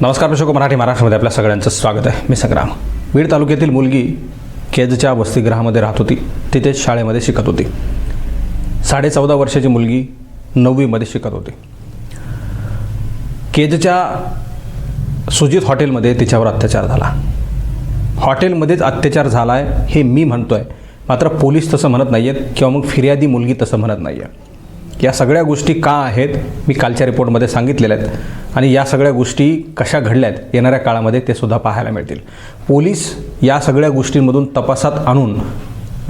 नमस्कार प्रशोक मराठी महाराष्ट्रामध्ये आपल्या सगळ्यांचं स्वागत आहे. मी संग्राम. बीड तालुक्यातील मुलगी केजच्या वसतिगृहामध्ये राहत होती. तिथेच शाळेमध्ये शिकत होती. साडे चौदा वर्षाची मुलगी नववीमध्ये शिकत होती. केजच्या सुजित हॉटेलमध्ये तिच्यावर अत्याचार झाला. हॉटेलमध्येच अत्याचार झाला आहे हे मी म्हणतो आहे मात्र पोलीस तसं म्हणत नाही आहेत किंवा मग फिर्यादी मुलगी तसं म्हणत नाही आहे या सगळ्या गोष्टी का आहेत मी कालच्या रिपोर्टमध्ये सांगितलेल्या आहेत. आणि या सगळ्या गोष्टी कशा घडल्या आहेत येणाऱ्या काळामध्ये ते सुद्धा पाहायला मिळतील. पोलीस या सगळ्या गोष्टींमधून तपासात आणून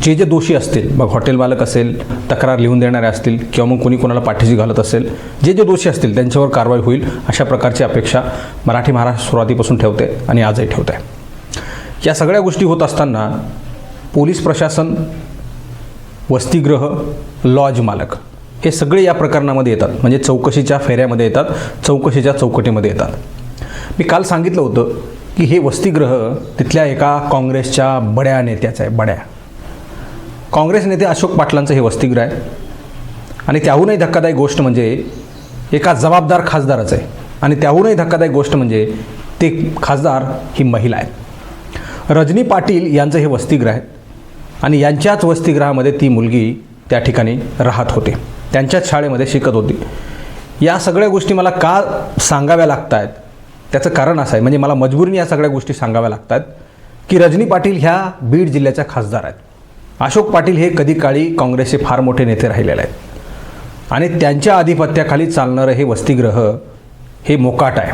जे जे दोषी असतील मग हॉटेल मालक असेल तक्रार लिहून देणारे असतील किंवा मग कोणी कोणाला पाठीशी घालत असेल जे जे दोषी असतील त्यांच्यावर कारवाई होईल अशा प्रकारची अपेक्षा मराठी महाराष्ट्र सुरुवातीपासून ठेवते आणि आजही ठेवते. या सगळ्या गोष्टी होत असताना पोलीस प्रशासन वसतिगृह लॉज मालक हे सगळे या प्रकरणामध्ये येतात. म्हणजे चौकशीच्या फेऱ्यामध्ये येतात चौकशीच्या चौकटीमध्ये येतात. मी काल सांगितलं होतं की हे वसतिग्रह तिथल्या एका काँग्रेसच्या बड्या नेत्याचं आहे बड्या. काँग्रेस नेते अशोक पाटलांचं हे वसतिग्रह आहे. आणि त्याहूनही धक्कादायक गोष्ट म्हणजे एका जबाबदार खासदाराचं आहे. आणि त्याहूनही धक्कादायक गोष्ट म्हणजे ते खासदार ही महिला आहे रजनी पाटील यांचं हे वसतिग्रह आहे. आणि यांच्याच वसतिगृहामध्ये ती मुलगी त्या ठिकाणी राहत होते. त्यांच्याच शाळेमध्ये शिकत होती. या सगळ्या गोष्टी मला का सांगाव्या लागत आहेत त्याचं कारण असं आहे. म्हणजे मला मजबुरीने या सगळ्या गोष्टी सांगाव्या लागत आहेत की रजनी पाटील ह्या बीड जिल्ह्याच्या खासदार आहेत. अशोक पाटील हे कधी काळी काँग्रेसचे फार मोठे नेते राहिलेले आहेत. आणि त्यांच्या आधिपत्याखाली चालणारं हे वसतिगृह हे मोकाट आहे.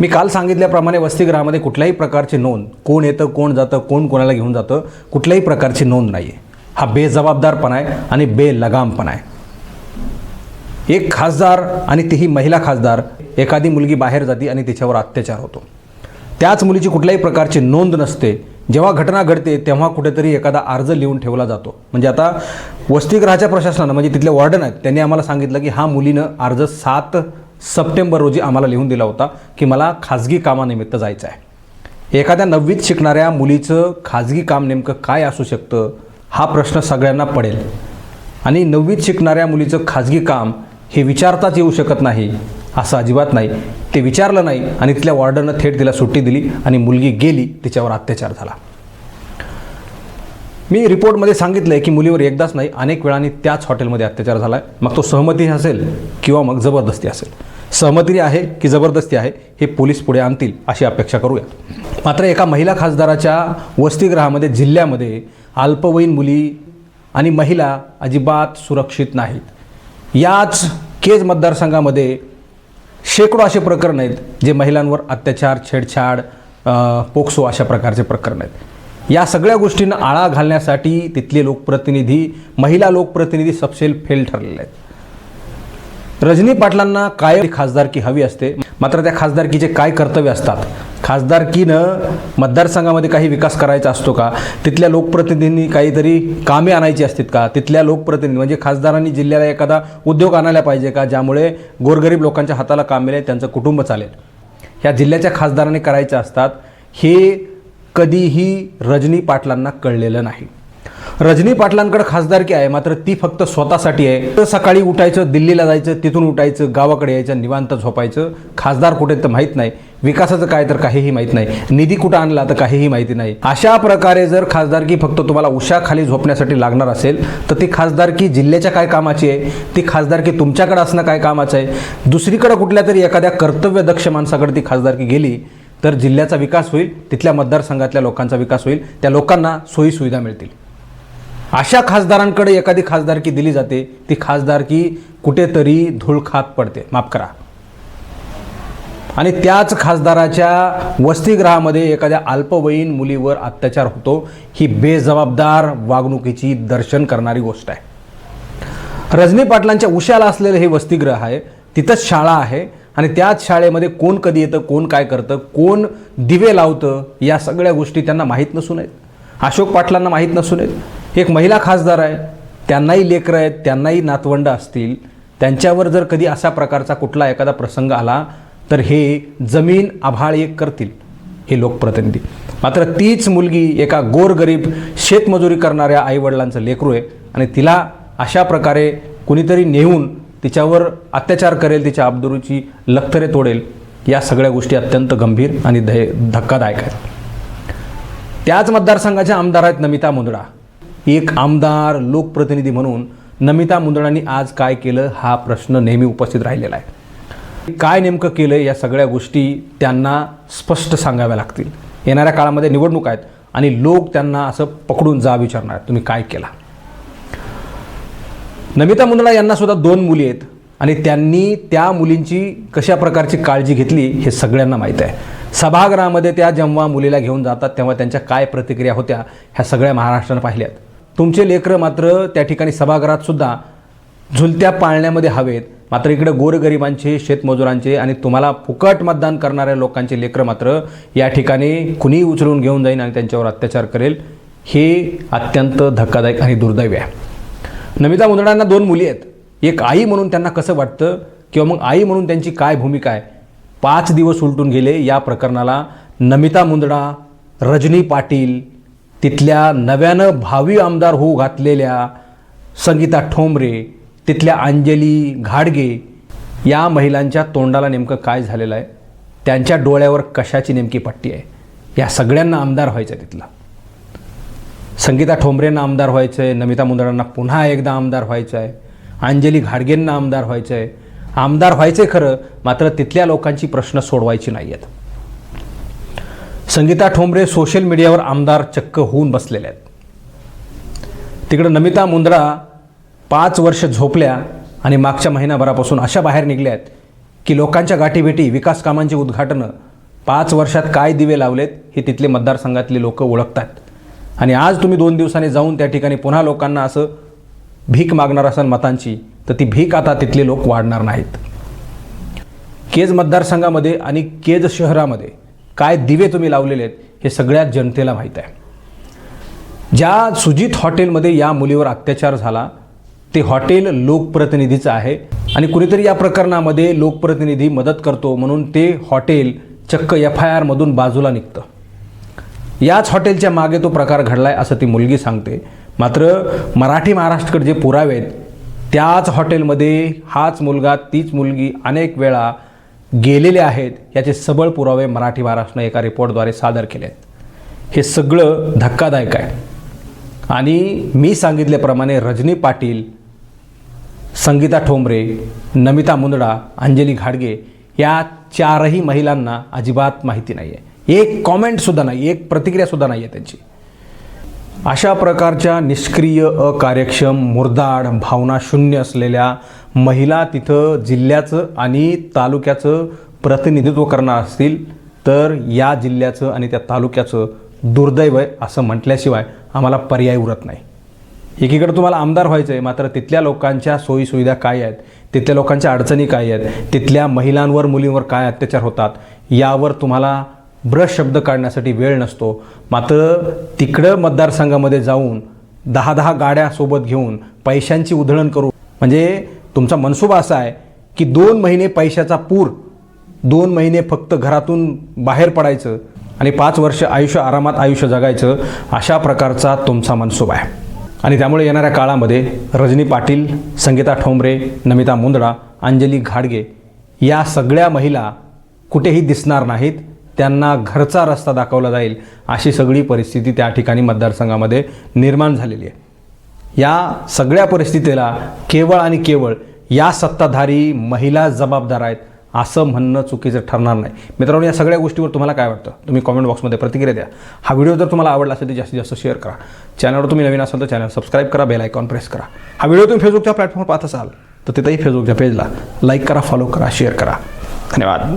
मी काल सांगितल्याप्रमाणे वसतिगृहामध्ये कुठल्याही प्रकारची नोंद कोण येतं कोण जातं कोण कोणाला घेऊन जातं कुठल्याही प्रकारची नोंद नाही आहे हा बेजबाबदारपणा आहे आणि बेलगामपणा आहे. एक खासदार आणि तीही महिला खासदार एखादी मुलगी बाहेर जाते आणि तिच्यावर अत्याचार होतो. त्याच मुलीची कुठल्याही प्रकारची नोंद नसते. जेव्हा घटना घडते तेव्हा कुठेतरी एखादा अर्ज लिहून ठेवला जातो. म्हणजे आता वसतिगृहाच्या प्रशासनानं म्हणजे तिथले वॉर्डन आहेत त्यांनी आम्हाला सांगितलं की हा मुलीनं अर्ज सात सप्टेंबर रोजी आम्हाला लिहून दिला होता की मला खाजगी कामानिमित्त जायचं आहे एखाद्या नववीत शिकणाऱ्या मुलीचं खाजगी काम नेमकं काय असू शकतं? हा प्रश्न सगळ्यांना पडेल. आणि नववीत शिकणाऱ्या मुलीचं खाजगी काम हे विचारताच येऊ शकत नाही असं अजिबात नाही. ते विचारलं नाही आणि तिथल्या वॉर्डरनं थेट तिला सुट्टी दिली आणि मुलगी गेली तिच्यावर अत्याचार झाला. मी रिपोर्टमध्ये सांगितलं आहे की मुलीवर एकदाच नाही अनेक वेळाने त्याच हॉटेलमध्ये अत्याचार झाला आहे मग तो सहमतीने असेल किंवा मग जबरदस्ती असेल. सहमतीने आहे की जबरदस्ती आहे हे पोलीस पुढे आणतील अशी अपेक्षा करूया. मात्र एका महिला खासदाराच्या वसतिगृहामध्ये जिल्ह्यामध्ये अल्पवयीन मुली आणि महिला अजिबात सुरक्षित नाहीत. याच केज मतदारसंघामध्ये शेकडो असे प्रकरण आहेत जे महिलांवर अत्याचार छेडछाड पोक्सो अशा प्रकारचे प्रकरण आहेत. या सगळ्या गोष्टींना आळा घालण्यासाठी तिथले लोकप्रतिनिधी महिला लोकप्रतिनिधी सपशेल फेल ठरलेले आहेत. रजनी पाटलांना काय खासदारकी हवी असते? मात्र त्या खासदारकीचे काय कर्तव्य असतात? खासदारकीनं मतदारसंघामध्ये काही विकास करायचा असतो का? तिथल्या लोकप्रतिनिधींनी काहीतरी कामे आणायची असतात का? तिथल्या लोकप्रतिनिधी म्हणजे खासदारांनी जिल्ह्याला एखादा उद्योग आणायला पाहिजे का? ज्यामुळे गोरगरीब लोकांच्या हाताला काम मिळेल त्यांचं कुटुंब चालेल. ह्या जिल्ह्याच्या खासदारांनी करायचे असतात हे कधीही रजनी पाटलांना कळलेलं नाही. रजनी पाटलांकडे खासदारकी आहे मात्र ती फक्त स्वतःसाठी आहे. तर सकाळी उठायचं दिल्लीला जायचं तिथून उठायचं गावाकडे यायचं निवांत झोपायचं. खासदार कुठे तर माहीत नाही. विकासाचं काय तर काहीही माहीत नाही. निधी कुठं आणला तर काहीही माहिती नाही. अशा प्रकारे जर खासदारकी फक्त तुम्हाला उशाखाली झोपण्यासाठी लागणार असेल तर ती खासदारकी जिल्ह्याच्या काय कामाची आहे? ती खासदारकी तुमच्याकडे असणं काय कामाचं आहे? दुसरीकडे कुठल्या तरी एखाद्या कर्तव्यदक्ष माणसाकडे ती खासदारकी गेली तर जिल्ह्याचा विकास होईल तिथल्या मतदारसंघातल्या लोकांचा विकास होईल त्या लोकांना सोयी सुविधा मिळतील. अशा खासदारांकडे एखादी खासदारकी दिली जाते ती खासदारकी कुठेतरी धूळ खात पडते. माफ करा. आणि त्याच खासदाराच्या वसतिगृहामध्ये एखाद्या अल्पवयीन मुलीवर अत्याचार होतो ही बेजबाबदार वागणुकीची दर्शन करणारी गोष्ट आहे. रजनी पाटलांच्या उशाला असलेलं हे वसतिगृह आहे तिथंच शाळा आहे आणि त्याच शाळेमध्ये कोण कधी येतं कोण काय करतं कोण दिवे लावतं या सगळ्या गोष्टी त्यांना माहीत नसून आहेत. अशोक पाटलांना माहीत नसून आहेत. एक महिला खासदार आहे त्यांनाही लेकरं आहेत त्यांनाही नातवंड असतील त्यांच्यावर जर कधी अशा प्रकारचा कुठला एखादा प्रसंग आला तर हे जमीन आभाळ एक करतील हे लोकप्रतिनिधी. मात्र तीच मुलगी एका गोरगरीब शेतमजुरी करणाऱ्या आईवडिलांचं लेकरू आहे आणि तिला अशा प्रकारे कुणीतरी नेऊन तिच्यावर अत्याचार करेल तिच्या अब्दुरूची लखतरे तोडेल या सगळ्या गोष्टी अत्यंत गंभीर आणि धय धक्कादायक आहेत. त्याच मतदारसंघाच्या आमदार आहेत नमिता मुंदडा एक आमदार लोकप्रतिनिधी म्हणून नमिता मुंदडांनी आज काय केलं हा प्रश्न नेहमी उपस्थित राहिलेला आहे. काय नेमकं केलं या सगळ्या गोष्टी त्यांना स्पष्ट सांगाव्या लागतील. येणाऱ्या काळामध्ये निवडणूक आहेत आणि लोक त्यांना असं पकडून जा विचारणार आहेत, तुम्ही काय केला? नमिता मुंदडा यांना सुद्धा दोन मुली आहेत आणि त्यांनी त्या मुलींची कशा प्रकारची काळजी घेतली हे सगळ्यांना माहीत आहे. सभागृहामध्ये त्या जेव्हा मुलीला घेऊन जातात तेव्हा त्यांच्या काय प्रतिक्रिया होत्या ह्या सगळ्या महाराष्ट्रानं पाहिल्यात. तुमचे लेकरं मात्र त्या ठिकाणी सभागृहात सुद्धा झुलत्या पाळण्यामध्ये हवेत. मात्र इकडे गोरगरिबांचे शेतमजुरांचे आणि तुम्हाला फुकट मतदान करणाऱ्या लोकांचे लेकरं मात्र या ठिकाणी कुणी उचलून घेऊन जाईन आणि त्यांच्यावर अत्याचार करेल हे अत्यंत धक्कादायक आणि दुर्दैवी आहे. नमिता मुंदडांना दोन मुली आहेत. एक आई म्हणून त्यांना कसं वाटतं किंवा मग आई म्हणून त्यांची काय भूमिका आहे? पाच दिवस उलटून गेले या प्रकरणाला नमिता मुंदडा रजनी पाटील तिथल्या नव्यानं भावी आमदार होऊ घातलेल्या संगीता ठोंबरे तिथल्या अंजली घाडगे या महिलांच्या तोंडाला नेमकं काय झालेलं आहे? त्यांच्या डोळ्यावर कशाची नेमकी पट्टी आहे? या सगळ्यांना आमदार व्हायचं आहे तिथलं. संगीता ठोंबरेंना आमदार व्हायचं आहे नमिता मुंदडांना पुन्हा एकदा आमदार व्हायचं आहे अंजली घाडगेंना आमदार व्हायचं आहे आमदार व्हायचं आहे खरं मात्र तिथल्या लोकांची प्रश्न सोडवायची नाही आहेत संगीता ठोंबरे सोशल मीडियावर आमदार चक्क होऊन बसलेले आहेत. तिकडं नमिता मुंद्रा पाच वर्ष झोपल्या आणि मागच्या महिनाभरापासून अशा बाहेर निघल्या आहेत की लोकांच्या गाठीभेटी विकास कामांची उद्घाटनं पाच वर्षात काय दिवे लावलेत हे तिथले मतदारसंघातले लोक ओळखतात. आणि आज तुम्ही दोन दिवसांनी जाऊन त्या ठिकाणी पुन्हा लोकांना असं भीक मागणार असाल मतांची तर ती भीक आता तिथले लोक वाढणार नाहीत. केज मतदारसंघामध्ये आणि केज शहरामध्ये काय दिवे तुम्ही लावलेले आहेत हे सगळ्या जनतेला माहीत आहे. ज्या सुजित हॉटेलमध्ये या मुलीवर अत्याचार झाला ते हॉटेल लोकप्रतिनिधीचं आहे आणि कुणीतरी या प्रकरणामध्ये लोकप्रतिनिधी मदत करतो म्हणून ते हॉटेल चक्क एफ आय आरमधून बाजूला निघतं. याच हॉटेलच्या मागे तो प्रकार घडलाय असं ती मुलगी सांगते. मात्र मराठी महाराष्ट्रकडे जे पुरावे आहेत त्याच हॉटेलमध्ये हाच मुलगा तीच मुलगी अनेक वेळा गेलेले आहेत याचे सबळ पुरावे मराठी महाराष्ट्रानं एका रिपोर्टद्वारे सादर केले आहेत हे सगळं धक्कादायक आहे. आणि मी सांगितल्याप्रमाणे रजनी पाटील संगीता ठोंबरे नमिता मुंदडा अंजली घाडगे या चारही महिलांना अजिबात माहिती नाही आहे एक कॉमेंटसुद्धा नाही एक प्रतिक्रियासुद्धा नाही आहे त्यांची. अशा प्रकारच्या निष्क्रिय अकार्यक्षम मुरदाड भावना शून्य असलेल्या महिला तिथं जिल्ह्याचं आणि तालुक्याचं प्रतिनिधित्व करणार असतील तर या जिल्ह्याचं आणि त्या तालुक्याचं दुर्दैव आहे असं म्हटल्याशिवाय आम्हाला पर्याय उरत नाही. एकीकडे तुम्हाला आमदार व्हायचं आहे मात्र तिथल्या लोकांच्या सोयीसुविधा काय आहेत तिथल्या लोकांच्या अडचणी काय आहेत तिथल्या महिलांवर मुलींवर काय अत्याचार होतात यावर तुम्हाला ब्रश शब्द काढण्यासाठी वेळ नसतो. मात्र तिकडं मतदारसंघामध्ये जाऊन दहा दहा गाड्या सोबत घेऊन पैशांची उधळण करू म्हणजे तुमचा मनसुबा असा आहे की दोन महिने पैशाचा पूर दोन महिने फक्त घरातून बाहेर पडायचं आणि पाच वर्ष आयुष्य आरामात आयुष्य जगायचं अशा प्रकारचा तुमचा मनसुबा आहे. आणि त्यामुळे येणाऱ्या काळामध्ये रजनी पाटील संगीता ठोंबरे नमिता मुंदडा अंजली घाडगे या सगळ्या महिला कुठेही दिसणार नाहीत त्यांना घरचा रस्ता दाखवला जाईल अशी सगळी परिस्थिती त्या ठिकाणी मतदारसंघामध्ये निर्माण झालेली आहे. या सगळ्या परिस्थितीला केवळ आणि केवळ या सत्ताधारी महिला जबाबदार आहेत असं म्हणणं चुकीचं ठरणार नाही. मित्रांनो या सगळ्या गोष्टीवर तुम्हाला काय वाटतं? तुम्ही कॉमेंट बॉक्समध्ये प्रतिक्रिया द्या. हा व्हिडिओ जर तुम्हाला आवडला असेल तर जास्तीत जास्त शेअर करा. चॅनलवर तुम्ही नवीन असाल तर चॅनल सबस्क्राईब करा बेल आयकॉन प्रेस करा. हा व्हिडिओ तुम्ही फेसबुकच्या प्लॅटफॉर्मवर पाहत असाल तर तिथंही फेसबुकच्या पेजला लाईक करा फॉलो करा शेअर करा. धन्यवाद.